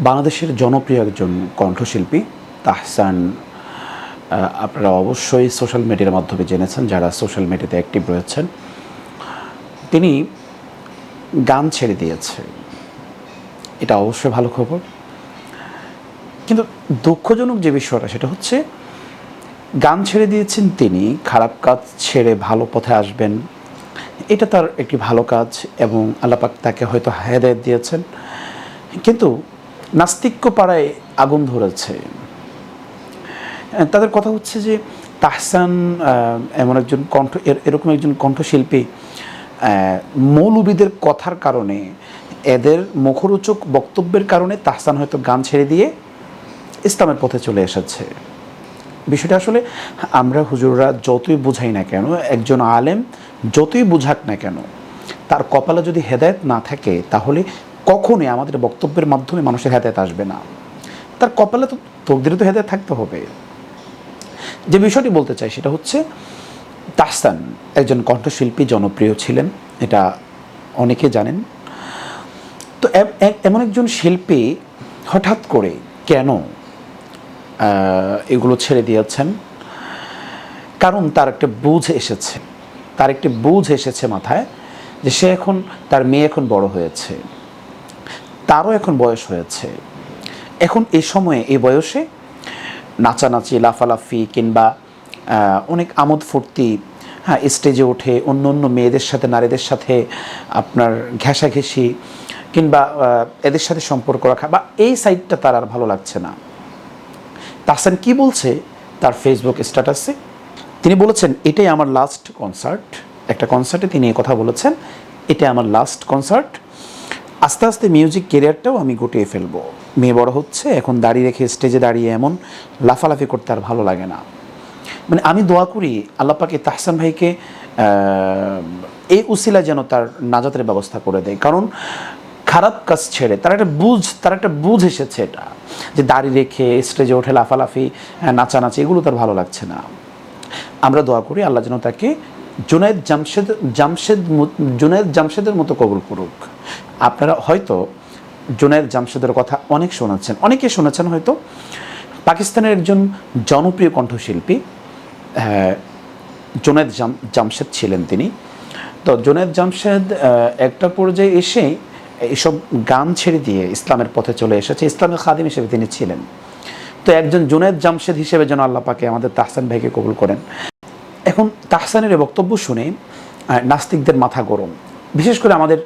বাংলাদেশের জনপ্রিয় একজন কণ্ঠশিল্পী, তাহসান আপনারা অবশ্যই সোশ্যাল মিডিয়ার মাধ্যমে জেনেছেন যারা সোশ্যাল মিডিয়াতে অ্যাক্টিভ রয়েছেন। তিনি গান ছেড়ে দিয়েছে। এটা অবশ্যই ভালো খবর। কিন্তু দুঃখজনক যে বিষয়টা, সেটা হচ্ছে গান ছেড়ে দিয়েছেন তিনি, খারাপ কাজ ছেড়ে ভালো পথে আসবেন। এটা তার একটি ভালো কাজ এবং আল্লাপাক তাকে হয়তো হেদায়ত দিয়েছেন। কিন্তু নাস্তিক্য পাড়ায় আগুন ধরেছে। তাদের কথা হচ্ছে যে তাহসান এমন একজন কণ্ঠ, এর- এরকম একজন কণ্ঠশিল্পী মৌলবীদের কথার কারণে, এদের মুখরোচক বক্তব্যের কারণে তাহসান হয়তো গান ছেড়ে দিয়ে ইসলামের পথে চলে এসেছে। বিষয়টা আসলে আমরা হুজুররা যতই বুঝাই না কেন, একজন আলেম যতই বুঝাক না কেন, তার কপালে যদি হেদায়েত না থাকে, তাহলে কখনোই আমাদের বক্তব্যের মাধ্যমে মানুষের হেদায়েত আসবে না। তার কপালে তো তকদিরে তো হেদায়েত থাকতে হবে। যে বিষয়টি বলতে চাই সেটা হচ্ছে, তাহসান একজন কণ্ঠশিল্পী জনপ্রিয় ছিলেন, এটা অনেকে জানেন। তো এমন একজন শিল্পী হঠাৎ করে কেন এগুলো ছেড়ে দিয়েছেন? কারণ তার একটা বুঝ এসেছে। তার একটি বুঝ এসেছে মাথায় যে সে এখন, তার মেয়ে এখন বড় হয়েছে। তারও এখন বয়স হয়েছে। এখন এই সময়ে এই বয়সে নাচানাচি, লাফালাফি কিংবা অনেক আমোদ ফুর্তি হ্যাঁ স্টেজে ওঠে, অন্য অন্য মেয়েদের সাথে, নারীদের সাথে আপনার ঘেঁষাঘেঁষি কিংবা এদের সাথে সম্পর্ক রাখা বা এই সাইডটা তার আর ভালো লাগছে না। তাহসান কি বলছে? তার ফেসবুক স্ট্যাটাসে তিনি বলেছেন, এটাই আমার লাস্ট কনসার্ট একটা কনসার্টে তিনি কথা বলেছেন, এটাই আমার লাস্ট কনসার্ট আস্তে আস্তে মিউজিক কেরিয়ারটাও আমি গুটিয়ে ফেলব। মেয়ে বড় হচ্ছে, এখন দাঁড়িয়ে রেখে স্টেজে দাঁড়িয়ে এমন লাফালাফি করতে আর ভালো লাগে না। মানে আমি দোয়া করি আল্লাপাকে তাহসান ভাইকে এই উসিলা যেন তার নাজাতের ব্যবস্থা করে দেয়। কারণ খারাপ কাজ ছেড়ে, তার একটা বুঝ, তার একটা বুঝ এসেছে এটা, যে দাড়ি রেখে স্টেজে ওঠে লাফালাফি নাচানাচি, এগুলো তার ভালো লাগছে না। আমরা দোয়া করি আল্লাহ যেন তাকে জুনায়দ জামশেদ জামশেদ জুনায়দ জামশেদের মতো কবুল করুক। আপনারা হয়তো জুনায়দ জামশেদের কথা অনেক শোনাচ্ছেন। অনেকে শুনেছেন হয়তো পাকিস্তানের একজন জনপ্রিয় কণ্ঠশিল্পী আহ, জুনায়দ জাম জামশেদ ছিলেন তিনি। তো জুনায়দ জামশেদ একটা পর্যায়ে এসে এইসব গান ছেড়ে দিয়ে ইসলামের পথে চলে এসেছে ইসলামের খাদিম হিসেবে তিনি ছিলেন। তো একজন জুনায়দ জামশেদ হিসেবে যেন আল্লাহ পাকে আমাদের তাহসান ভাইকে কবুল করেন। এখন তাহসানের বক্তব্য শুনে নাস্তিকদের মাথা গরম। বিশেষ করে আমাদের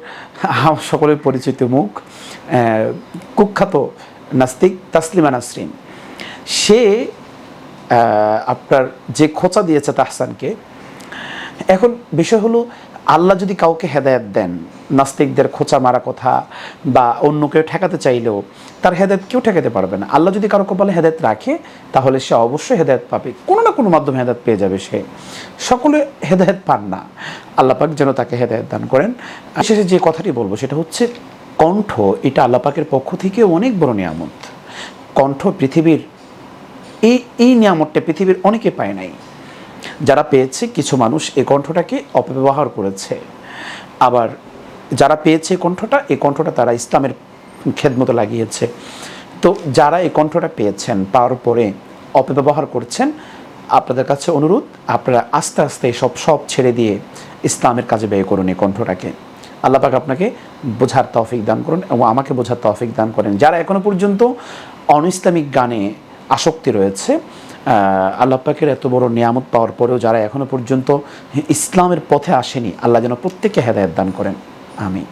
সকলের পরিচিত মুখ কুখ্যাত নাস্তিক তাসলিমা নাসরিন। সে আপনার যে খোঁচা দিয়েছে তাহসানকে, এখন বিষয় হলো, আল্লাহ যদি কাউকে হেদায়ত দেন, নাস্তিকদের খোঁচা মারা কথা বা অন্য কেউ ঠেকাতে চাইলেও, তার হেদায়ত কেউ ঠেকাতে পারবে না। আল্লাহ যদি কারও কপালে হেদায়ত রাখে, তাহলে সে অবশ্যই হেদায়ত পাবে। কোনো কোনো মাধ্যমে হেদায়েত পেয়ে যাবে সে। সকলে হেদায়েত পান না। আল্লাপাক যেন তাকে হেদায়েত দান করেন। শেষে যে কথাটি বলব, সেটা হচ্ছে কণ্ঠ, এটা আল্লাহ পাকের পক্ষ থেকে অনেক বড় নিয়ামত। কণ্ঠ পৃথিবীর, এই এই নিয়ামতটা পৃথিবীর অনেকে পায় নাই। যারা পেয়েছে, কিছু মানুষ এই কণ্ঠটাকে অপব্যবহার করেছে। আবার যারা পেয়েছে কণ্ঠটা এই কণ্ঠটা তারা ইসলামের খেদমতো লাগিয়েছে। তো যারা এই কণ্ঠটা পেয়েছেন পাওয়ার পরে অপব্যবহার করছেন আপনাদের কাছে অনুরোধ, আপনারা আস্তে আস্তে সব সব ছেড়ে দিয়ে ইসলামের কাজে ব্যয় করুন এই কণ্ঠটাকে। আল্লাহ পাক আপনাকে বোঝার তৌফিক দান করুন এবং আমাকে বোঝার তৌফিক দান করেন। যারা এখনও পর্যন্ত অন ইসলামিক গানে আসক্তি রয়েছে আল্লাহ পাকের এত বড় নিয়ামত পাওয়ার পরেও যারা এখনও পর্যন্ত ইসলামের পথে আসেনি, আল্লাহ যেন প্রত্যেককে হেদায়ত দান করেন। আমি